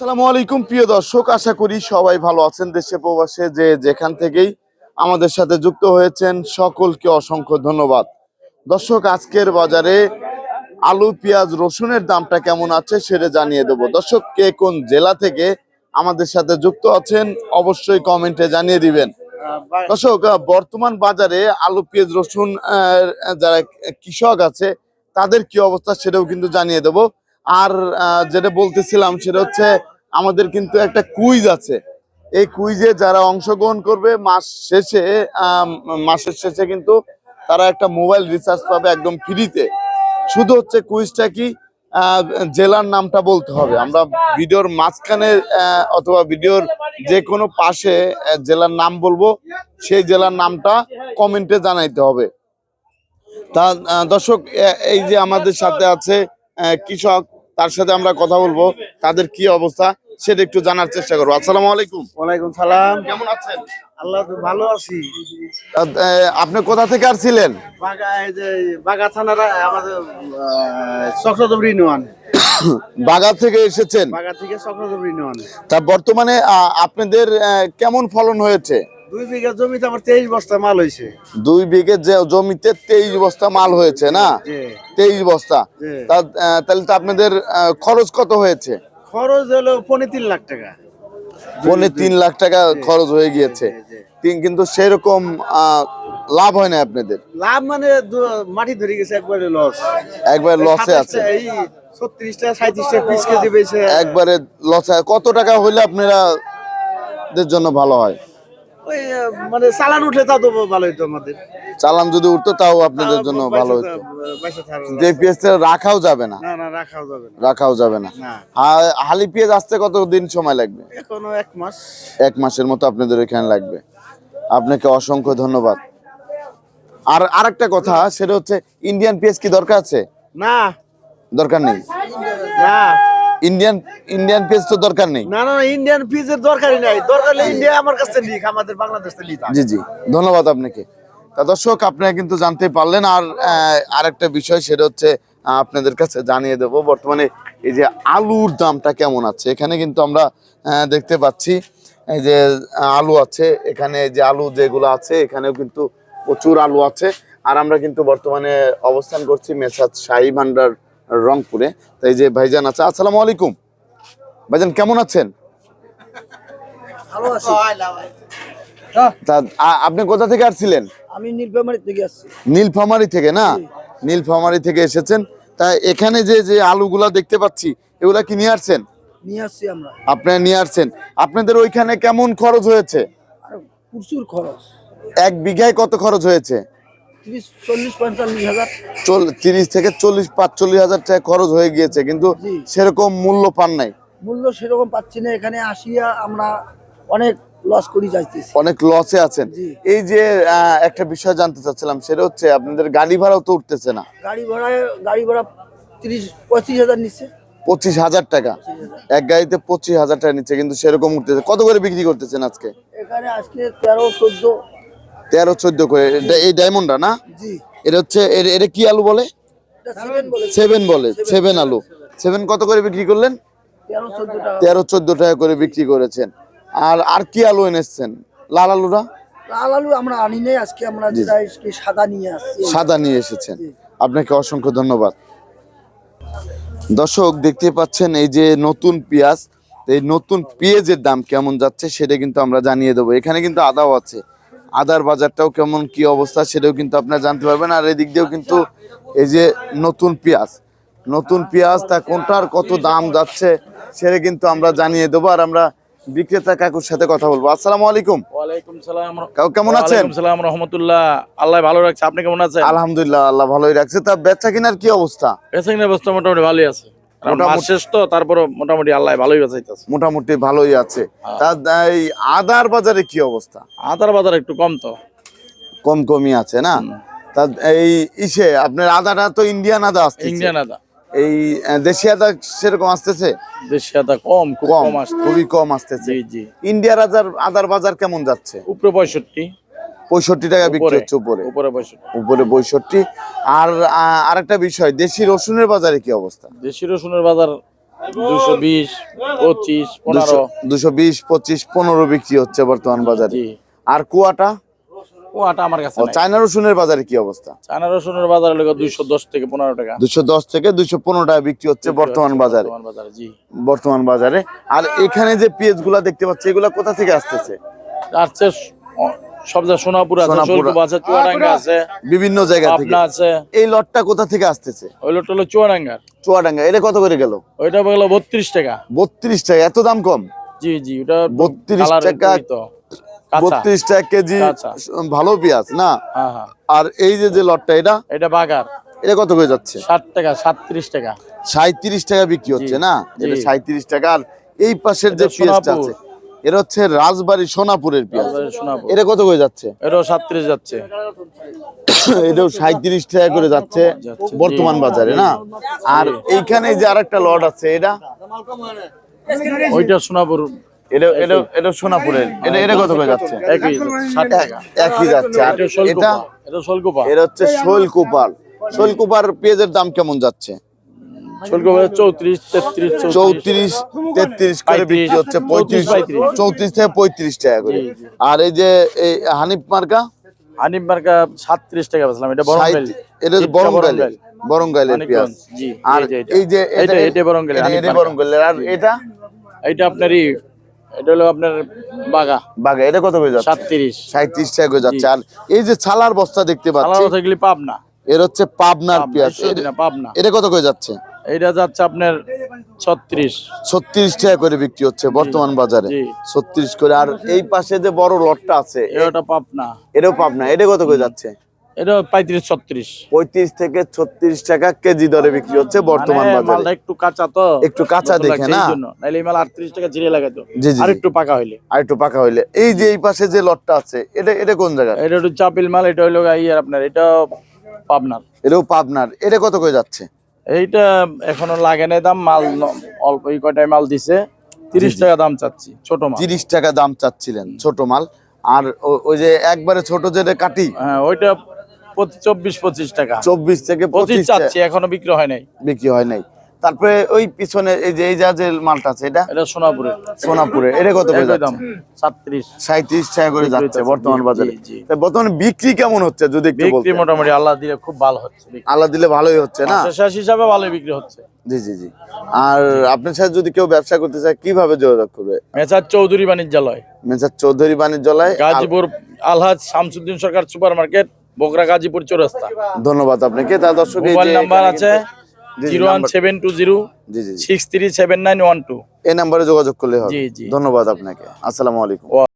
আসসালামু আলাইকুম, প্রিয় দর্শক। আশা করি সবাই ভালো আছেন দেশে প্রবাসে, যে যেখান থেকেই আমাদের সাথে যুক্ত হয়েছেন, সকলকে অসংখ্য ধন্যবাদ। দর্শক, আজকের বাজারে আলু, পেঁয়াজ, রসুনের দামটা কেমন আছে সেটা জানিয়ে দেবো। দর্শক, কে কোন জেলা থেকে আমাদের সাথে যুক্ত আছেন, অবশ্যই কমেন্টে জানিয়ে দিবেন। দর্শক, বর্তমান বাজারে আলু, পেঁয়াজ, রসুন যারা কৃষক আছে, তাদের কি অবস্থা সেটাও কিন্তু জানিয়ে দেব। আর যেটা বলতেছিলাম সেটা হচ্ছে আমাদের কিন্তু একটা কুইজ আছে। এই কুইজে যারা অংশগ্রহণ করবে, মাস শেষে মাসের শেষে কিন্তু তারা একটা মোবাইল রিচার্জ পাবে একদম ফ্রিতে। শুধু হচ্ছে কুইজটা কি জেলার নামটা বলতে হবে। আমরা ভিডিওর মাঝখানে অথবা ভিডিওর যে কোনো পাশে জেলার নাম বলব, সেই জেলার নামটা কমেন্টে জানাইতে হবে। তা দর্শক এই যে আমাদের সাথে আছে কৃষক তার সাথে আমরা কথা বলব তাদের কি অবস্থা সেটা একটু জানার চেষ্টা করব। আসসালামু আলাইকুম। ওয়ালাইকুম সালাম। কেমন আছেন? আল্লাহ ভালো আছি। আপনি কোথা থেকে এই যে বাগা থানার আমাদের বাগা থেকে এসেছেন? বাগা থেকে চক্রদবরি ইউনিয়ন তা বর্তমানে আপনাদের কেমন ফলন হয়েছে? দুই বিঘা জমিতে আমার তেইশ বস্তা মাল হয়েছে। দুই বিঘে জমিতে তেইশ বস্তা মাল হয়েছে না? তেইশ বস্তা। তাহলে তো আপনাদের খরচ কত হয়েছে? খরচ হলো পনেরো তিন লাখ টাকা। পৌনে তিন লাখ টাকা খরচ হয়ে গিয়েছে। কিন্তু সেরকম লাভ হয় না আপনাদের? লাভ মানে মাটি ধরে গেছে একবারে লস একবার লসে আছে। এই ছত্রিশটা সাঁত্রিশটা পিস কেজি একবারে লসে কত টাকা হইলে আপনারা দের জন্য ভালো হয়? ওই মানে চালান উঠলে তা তো ভালো হইতো আমাদের। চালান যদি উঠতো তাও আপনাদের জন্য ভালো হতো যে পেঁয়াজ রাখাও যাবে না। না রাখাও যাবে না। রাখাও যাবে না। না। হালি পেঁয়াজ আসতে কত দিন সময় লাগবে? এখনও এক মাস। এক মাসের মতো আপনাদের এখানে লাগবে। আপনাকে অসংখ্য ধন্যবাদ। আর আরেকটা কথা সেটা হচ্ছে ইন্ডিয়ান পেঁয়াজ কি দরকার আছে? না। দরকার নেই। না। ইন্ডিয়ান ইন্ডিয়ান পেঁয়াজ তো দরকার নেই। না না ইন্ডিয়ান পিজের দরকারই নাই। দরকার হলে ইন্ডিয়া আমার কাছে লিখ আমাদের বাংলাদেশ লিখ। জি জি ধন্যবাদ আপনাকে। তা দর্শক আপনারা কিন্তু জানতে পারলেন আর আরেকটা বিষয় সেটা হচ্ছে আপনাদের কাছে জানিয়ে দেব বর্তমানে এই যে আলুর দামটা কেমন আছে? এখানে কিন্তু আমরা দেখতে পাচ্ছি এই যে আলু আছে এখানে যে আলু যেগুলো আছে এখানেও কিন্তু প্রচুর আলু আছে। আর আমরা কিন্তু বর্তমানে অবস্থান করছি মেসাজ শাহী ভান্ডার রংপুরে। তাই যে ভাইজান আছে আসসালামু আলাইকুম। ভাইজান কেমন আছেন? তা আপনি কোথা থেকে আসছিলেন? আমি নীলফামারী থেকে আসছি। নীলফামারি থেকে না? নীলফামারি থেকে এসেছেন। তা এখানে যে যে আলুগুলা দেখতে পাচ্ছি এগুলা কি নিয়ে আসছেন? নিয়ে আসছি আমরা। আপনারা নিয়ে আসছেন। আপনাদের ওইখানে কেমন খরচ হয়েছে? প্রচুর খরচ। এক বিঘায় কত খরচ হয়েছে? তিরিশ থেকে চল্লিশ পাঁচচল্লিশ হাজার টাকা খরচ হয়ে গিয়েছে কিন্তু সেরকম মূল্য পান নাই। মূল্য সেরকম পাচ্ছি না এখানে আসিয়া আমরা অনেক লস করি যাইতেছি। অনেক লসে আছেন। এই যে একটা বিষয় জানতে চাচ্ছিলাম সেটা হচ্ছে আপনাদের গাড়ি ভাড়াও তো উঠতেছে না। গাড়ি ভাড়ায় গাড়ি ভাড়া তিরিশ পঁচিশ হাজার নিচ্ছে। পঁচিশ হাজার টাকা। এক গাড়িতে পঁচিশ হাজার টাকা নিচ্ছে কিন্তু সেরকম উঠতেছে। কত করে বিক্রি করতেছেন আজকে? এখানে আজকে তেরো চোদ্দ তেরো চোদ্দ করে। এটা- এই ডায়মন্ডটা না? এটা হচ্ছে এটা কি আলু বলে? সেভেন বলে। সেভেন আলু। সেভেন কত করে বিক্রি করলেন? তেরো চোদ্দ টাকা করে। বিক্রি করেছেন। আর আর কি আলু এনেছেন? লাল আলুরা লাল আলু আমরা আনি নাই আজকে আমরা সাদা নিয়ে আসছি। সাদা নিয়ে এসেছেন। আপনাকে অসংখ্য ধন্যবাদ। দর্শক দেখতে পাচ্ছেন এই যে নতুন পেঁয়াজ। এই নতুন পেঁয়াজের দাম কেমন যাচ্ছে সেটা কিন্তু আমরা জানিয়ে দেবো। এখানে কিন্তু আদাও আছে। আদার বাজারটাও কেমন কি অবস্থা সেটাও কিন্তু আপনারা জানতে পারবেন। আর এদিক দিয়েও কিন্তু এই যে নতুন পেঁয়াজ নতুন পেঁয়াজ তা কোনটার কত দাম যাচ্ছে সেটা কিন্তু আমরা জানিয়ে দেবো। আর আমরা বিক্রেতা কাকুর সাথে কথা বলব। আসসালামু আলাইকুম। ওয়ালাইকুম সালাম। কাকু কেমন আছেন? সালাম রহমতুল্লাহ। আল্লাহ ভালো রাখছে। আপনি কেমন আছেন? আলহামদুলিল্লাহ আল্লাহ ভালোই রাখছে। তা বেচা কিনার কি অবস্থা? বেসিং অবস্থা মোটামুটি ভালোই আছে। শেষ তো তারপরে মোটামুটি আল্লাহ ভালোই বেচাইতেছে। মোটামুটি ভালোই আছে। তা এই আদার বাজারে কি অবস্থা? আদার বাজার একটু কম তো। কম কমই আছে না? তা এই ইসে আপনার আদাটা তো ইন্ডিয়ান আদা আসছে ইন্ডিয়ান আদা। এই দেশি আদা সেরকম আসতেছে? দেশি আদা কম কম খুবই কম আসতেছে। জি জি। ইন্ডিয়ার আদার আদার বাজার কেমন যাচ্ছে? উপরে পঁয়ষট্টি। পঁয়ষট্টি টাকা বিক্রি হচ্ছে উপরে। উপরে পঁয়ষট্টি। আর আরেকটা বিষয় দেশি রসুনের বাজারে কি অবস্থা? দেশি রসুনের বাজার দুশো বিশ পঁচিশ পনেরো। দুশো বিশ পঁচিশ পনেরো বিক্রি হচ্ছে বর্তমান বাজারে। আর কুয়াটা? আটা আমার কাছে চায়না রসুনের বাজারে কি অবস্থা? চায়না রসুনের বাজার দুইশো দশ থেকে পনেরো টাকা। দুশো দশ থেকে পনেরো টাকা বিক্রি হচ্ছে বর্তমান বাজারে বর্তমান বাজারে। জি। বর্তমান বাজারে। আর এখানে যে পেঁয়াজগুলা দেখতে পাচ্ছি এগুলা কোথা থেকে আসতেছে? সব যা সোনাপুর আছে সোনাপুর। আছে চুয়াডাঙ্গা আছে বিভিন্ন জায়গা থেকে। আছে। এই লটটা কোথা থেকে আসতেছে? ওই হলো চুয়াডাঙ্গার। চুয়াডাঙ্গা। এটা কত করে গেল? ওইটা গেলো বত্রিশ টাকা। বত্রিশ টাকা। এত দাম কম? জি জি ওটা 32 টাকা, একটু ই তো কাঁচা। বত্রিশ টাকা কেজি ভালো পেঁয়াজ না? হ্যাঁ হ্যাঁ। আর এই যে যে লটটা এটা? এটা বাগার। এটা কত করে যাচ্ছে? ষাট টাকা সাতত্রিশ টাকা। সাঁত্রিশ টাকা বিক্রি হচ্ছে না। এটা সাঁত্রিশ টাকা। আর এই পাশের যে পেঁয়াজটা আছে এটা হচ্ছে রাজবাড়ি সোনাপুরের পেঁয়াজ। এটা কত করে যাচ্ছে? এটাও সাতত্রিশ যাচ্ছে। এটাও সাঁত্রিশ টাকা করে যাচ্ছে বর্তমান বাজারে না? আর এইখানে যে আরেকটা লট আছে এটা? ওইটা সোনাপুর। এটা এটা এটা সোনাপুরের। এটা এটা কত করে যাচ্ছে? একই একই যাচ্ছে। আর এটা এটা শোলকুপা। এটা হচ্ছে শৈলকুপার। শৈলকুপার পেঁয়াজের দাম কেমন যাচ্ছে? চৌত্রিশ তেত্রিশ চৌত্রিশ। তেত্রিশ করে বিক্রি হচ্ছে পঁয়ত্রিশ। পঁয়ত্রিশ। চৌত্রিশ থেকে পঁয়ত্রিশ টাকা করে। আর এই যে এই হানিফ মার্কা? হানিফ মার্কা সাতত্রিশ টাকা বেচলাম। এটা সাঁইত্রিশ- এটা বরঙ্গাইলের বরঙ্গাইলের পেঁয়াজ। আর এই যে এটা। বরঙ্গাইলের। বরঙ্গাইলের আর এটা? এটা আপনারই এটা হলো আপনার বাগা। বাঘা এটা কত করে যাচ্ছে? সাতত্রিশ। সাঁত্রিশ টাকা যাচ্ছে। আর এই যে ছালার বস্তা দেখতে পাচ্ছি পাবনা। এর হচ্ছে পাবনার পাবনা, পেঁয়াজ। পাবনা। এটা কত করে যাচ্ছে? এটা যাচ্ছে আপনার ছত্রিশ। ছত্রিশ টাকা করে বিক্রি হচ্ছে বর্তমান বাজারে। ছত্রিশ করে। আর এই পাশে যে বড় লটটা আছে এটা পাবনা। এটাও পাবনা। এটা কত করে যাচ্ছে? এটা পঁয়ত্রিশ ছত্রিশ। পঁয়ত্রিশ থেকে ছত্রিশ টাকা কেজি দরে বিক্রি হচ্ছে বর্তমান মানে বাজারে একটু কাঁচা তো। একটু কাঁচা দেখে না? এই নাইলে এই মাল আটত্রিশ টাকা জিরে লাগাতো আর একটু পাকা হইলে। আর একটু পাকা হইলে। এই যে এই পাশে যে লটটা আছে এটা এটা কোন জায়গা এটা একটু চাপিল মাল এটা হইল আপনার এটা পাবনার। এটাও পাবনার। এটা কত করে যাচ্ছে? এইটা এখনও লাগে না দাম মাল অল্প এই কয়টায় মাল দিছে। তিরিশ টাকা দাম চাচ্ছি ছোট মাল। তিরিশ টাকা দাম চাচ্ছিলেন ছোট মাল। আর ওই যে একবারে ছোট যেটা কাটি হ্যাঁ ওইটা চব্বিশ পঁচিশ টাকা। চব্বিশ থেকে পঁচিশ চাচ্ছি এখনও বিক্রি হয় নাই। বিক্রি হয় নাই। তারপরে ওই পিছনে এই যে এই যা যে মালটা আছে এটা? এটা সোনাপুরের সোনাপুরে। এটা কত করে দাম যাচ্ছে? সাতত্রিশ সাঁত্রিশ। টাকা করে যাচ্ছে বর্তমান বাজারে। বর্তমানে বিক্রি কেমন হচ্ছে যদি একটু বিক্রি মোটামুটি আল্লাহ দিলে খুব ভালো হচ্ছে আল্লাহ দিলে ভালোই হচ্ছে না? শেষ হিসাবে ভালোই বিক্রি হচ্ছে। জি জি জি। আর আপনার সাথে যদি কেউ ব্যবসা করতে চায় কীভাবে যোগাযোগ করবে? মেসার চৌধুরী বাণিজ্যালয়। মেসার চৌধুরী বাণিজ্যালয় গাজীপুর আলহাজ শামসুদ্দিন সরকার সুপার মার্কেট বগরা গাজীপুর চৌরাস্তা। ধন্যবাদ আপনাকে। তা দর্শক এই যে মোবাইল নাম্বার আছে। Zero one seven two zero. Six three seven nine one two এই নাম্বারে যোগাযোগ করলে হবে জি, জি। ধন্যবাদ আপনাকে আসসালামু আলাইকুম